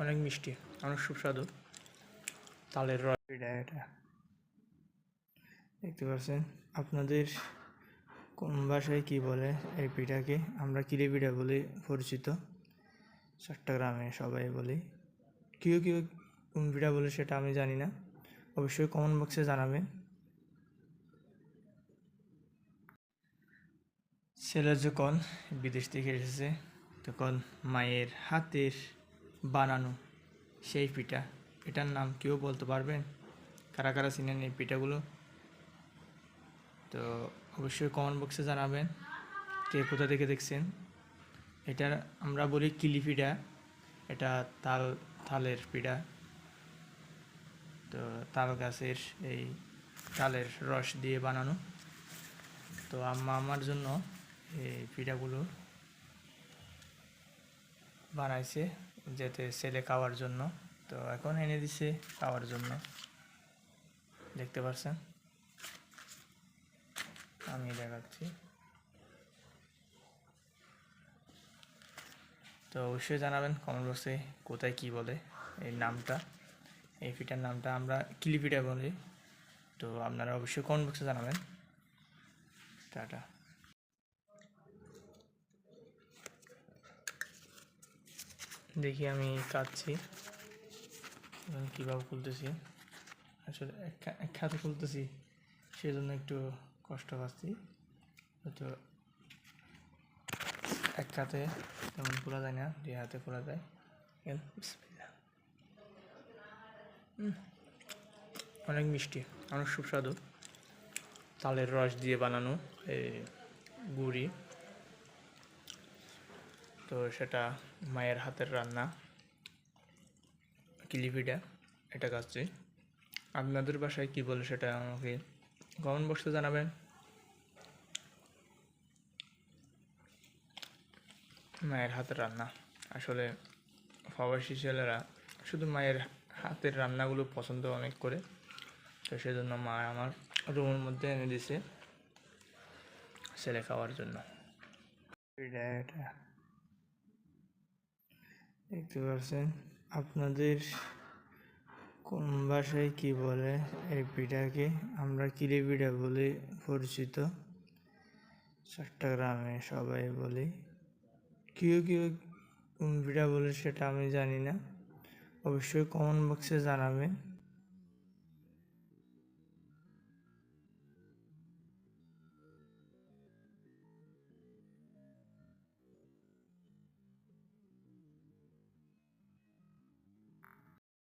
অনেক মিষ্টি, অনেক সুস্বাদু। তালের রস। পিঠা এটা। দেখতে পাচ্ছেন, আপনাদের কোন ভাষায় কি বলে এই পিঠাকে? আমরা কিলি পিঠা বলে, পরিচিত। চট্টগ্রামে সবাই বলি। কেউ কেউ কোন পিঠা বলে সেটা আমি জানি না। অবশ্যই কমেন্ট বক্সে জানাবেন। ছেলে যখন বিদেশ থেকে এসেছে তখন মায়ের হাতের বানানো সেই পিঠা, এটার নাম কেউ বলতে পারবেন? কারা কারা চিনেন এই পিঠাগুলো? তো অবশ্যই কমেন্ট বক্সে জানাবেন কে কোথা থেকে দেখছেন। এটার আমরা বলি কিলি পিঠা, এটা তাল, তালের পিঠা। তো তাল গাছের এই তালের রস দিয়ে বানানো। তো আম্মা আমার জন্য এই পিঠাগুলো বানাইছে যাতে ছেলে খাওয়ার জন্য। তো এখন এনে দিছে খাওয়ার জন্য। দেখতে পাচ্ছেন আমি দেখাচ্ছি। তো অবশ্যই জানাবেন কমেন্ট বক্সে কোথায় কি বলে এই নামটা। এই পিঠার নামটা আমরা কিলি পিঠা বলি। তো আপনারা অবশ্যই কমেন্ট বক্সে জানাবেন। টাটা। দেখি আমি কাটছি। কীভাবে খুলতেছি? আসলে এক খা- এক হাতে খুলতেছি, সেজন্য একটু কষ্ট পাচ্ছি। হয়তো এক হাতে তেমন খোলা যায় না, দুই হাতে খোলা যায়। অনেক মিষ্টি, অনেক সুস্বাদু। তালের রস দিয়ে বানানো এই গুড়ি। তো সেটা মায়ের হাতের রান্না। কিলিপিটা এটা? খাচ্ছি। আপনাদের বাসায় কি বলে সেটা আমাকে কমেন্ট বক্সে জানাবেন। মায়ের হাতের রান্না। আসলে প্রবাসী ছেলেরা শুধু মায়ের হাতের রান্নাগুলো পছন্দ অনেক করে। তো সেজন্য মা আমার রুমের মধ্যে এনে দিছে ছেলে খাওয়ার জন্য। এটা। দেখতে পাচ্ছেন, আপনাদের কোন ভাষায় কি বলে এই পিঠাকে? আমরা কিলি পিঠা বলে, পরিচিত। চট্টগ্রামে সবাই বলি। কেউ কেউ কোন পিঠা বলে সেটা আমি জানি না। অবশ্যই কমেন্ট বক্সে জানাবেন।